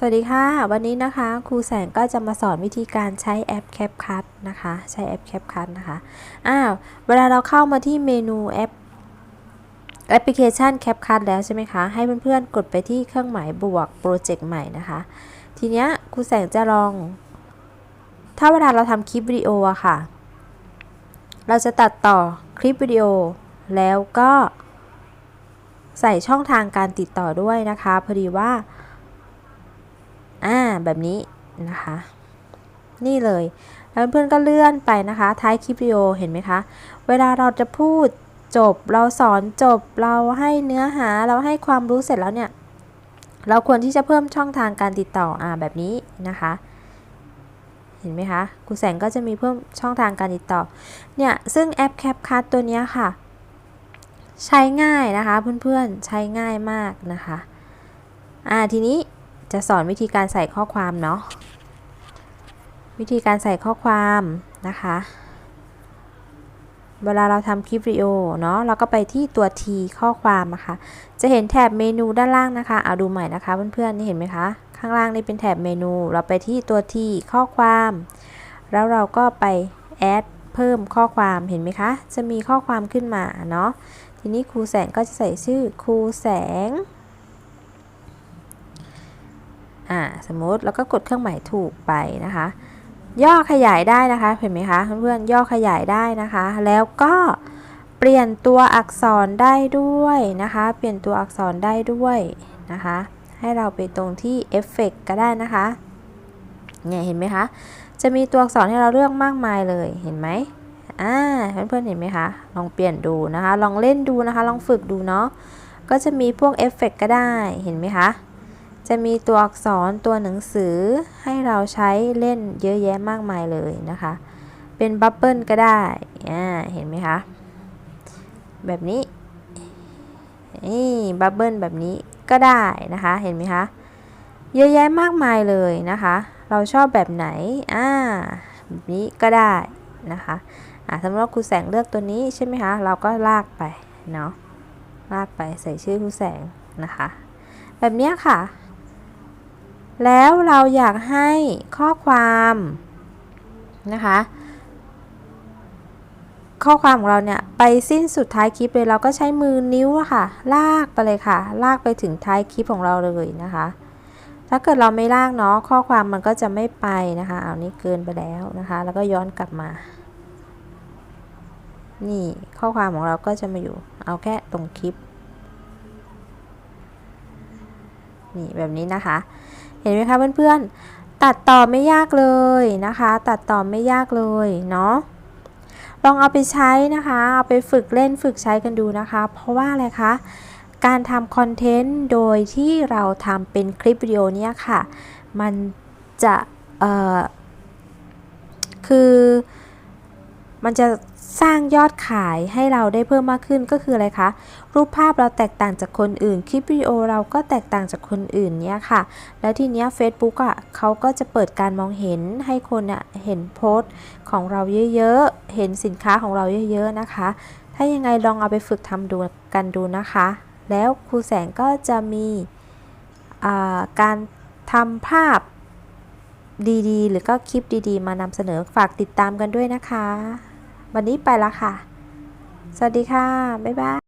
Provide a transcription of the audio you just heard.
สวัสดีค่ะ วันนี้นะคะครูแสงก็จะมาสอนวิธีการใช้แอป CapCut นะคะ ใช้แอป CapCut นะคะอ้าวเวลาเราเข้ามาที่เมนูแอปแอปพลิเคชัน CapCut แล้วใช่ไหมคะ ให้เพื่อนๆกดไปที่เครื่องหมายบวกโปรเจกต์ใหม่นะคะ ทีเนี้ยครูแสงจะลอง ถ้าเวลาเราทำคลิปวิดีโออะค่ะ เราจะตัดต่อคลิปวิดีโอ แล้วก็ ใส่ช่องทางการติดต่อด้วยนะคะพอดีว่า อ่าแบบนี้นะคะ นี่เลย แล้วเพื่อนก็เลื่อนไปนะคะ ท้ายคลิปวิดีโอเห็นไหมคะ เวลาเราจะพูดจบ เราสอนจบ เราให้เนื้อหาเราให้ความรู้เสร็จแล้วเนี่ย เราควรที่จะเพิ่มช่องทางการติดต่ออ่าแบบนี้นะคะเห็นไหมคะครูแสงก็จะมีเพิ่มช่องทางการติดต่อ เนี่ย ซึ่งแอป CapCut ตัวนี้ค่ะ ใช้ง่ายนะคะเพื่อนๆ ใช้ง่ายมากนะคะ อ่า ทีนี้ จะสอนวิธีการใส่ข้อความเนาะวิธีการใส่ข้อความนะคะ เวลาเราทำคลิปวิดีโอเนาะเราก็ไปที่ตัว T ข้อความนะคะ จะเห็นแถบเมนูด้านล่างนะคะเอาดูใหม่นะคะเพื่อนๆนี่เห็นไหมคะข้างล่างนี่เป็นแถบเมนู เราไปที่ตัว T ข้อความ แล้วเราก็ไปแอดเพิ่มข้อความเห็นไหมคะ จะมีข้อความขึ้นมาเนาะทีนี้ครูแสงก็จะใส่ชื่อครูแสง อ่าสมมติแล้วก็กดเครื่องหมายถูกไปนะคะ ย่อขยายได้นะคะเห็นไหมคะเพื่อนๆย่อขยายได้นะคะ แล้วก็เปลี่ยนตัวอักษรได้ด้วยนะคะ เปลี่ยนตัวอักษรได้ด้วยนะคะ ให้เราไปตรงที่เอฟเฟกก็ได้นะคะเนี่ยเห็นไหมคะ จะมีตัวอักษรให้เราเลือกมากมายเลยเห็นไหมอ่าเพื่อนๆเห็นไหมคะ ลองเปลี่ยนดูนะคะ ลองเล่นดูนะคะ ลองฝึกดูเนาะก็จะมีพวกเอฟเฟกก็ได้เห็นไหมคะ จะมีตัวอักษรตัวหนังสือให้เราใช้เล่นเยอะแยะมากมายเลยนะคะ เป็นบับเบิลก็ได้อ่าเห็นไหมคะ แบบนี้นี่บับเบิลแบบนี้ก็ได้นะคะ เห็นไหมคะ เยอะแยะมากมายเลยนะคะ เราชอบแบบไหน อ่า แบบนี้ก็ได้นะคะอ่าสำหรับครูแสงเลือกตัวนี้ใช่ไหมคะ เราก็ลากไปเนาะ ลากไปใส่ชื่อครูแสงนะคะ แบบนี้ค่ะ แล้วเราอยากให้ข้อความนะคะ ข้อความของเราเนี่ยไปสิ้นสุดท้ายคลิปเลยเราก็ใช้มือนิ้วอะค่ะ ลากไปเลยค่ะ ลากไปถึงท้ายคลิปของเราเลยนะคะ ถ้าเกิดเราไม่ลากเนาะข้อความมันก็จะไม่ไปนะคะเอานี้เกินไปแล้วนะคะ แล้วก็ย้อนกลับมา นี่ข้อความของเราก็จะมาอยู่ เอาแค่ตรงคลิป นี่แบบนี้นะคะ เห็นไหมคะเพื่อนๆ ตัดต่อไม่ยากเลยนะคะ ตัดต่อไม่ยากเลยเนาะลองเอาไปใช้นะคะ เอาไปฝึกเล่นฝึกใช้กันดูนะคะ เพราะว่าอะไรคะ การทำคอนเทนต์โดยที่เราทำเป็นคลิปวิดีโอเนี้ยค่ะ มันจะ เอ่อ คือ มันจะสร้างยอดขายให้เราได้เพิ่มมากขึ้นก็คืออะไรคะ รูปภาพเราแตกต่างจากคนอื่น คลิปวิดีโอเราก็แตกต่างจากคนอื่นเนี่ยค่ะ แล้วทีเนี้ย Facebook อะเขาก็จะเปิดการมองเห็นให้คนอะเห็นโพสต์ของเราเยอะๆ เห็นสินค้าของเราเยอะๆนะคะ ถ้ายังไงลองเอาไปฝึกทำดูกันดูนะคะ แล้วครูแสงก็จะมีการทำภาพดีๆ หรือก็คลิปดีๆ มานำเสนอฝากติดตามกันด้วยนะคะ วันนี้ไปแล้วค่ะ สวัสดีค่ะ บ๊ายบาย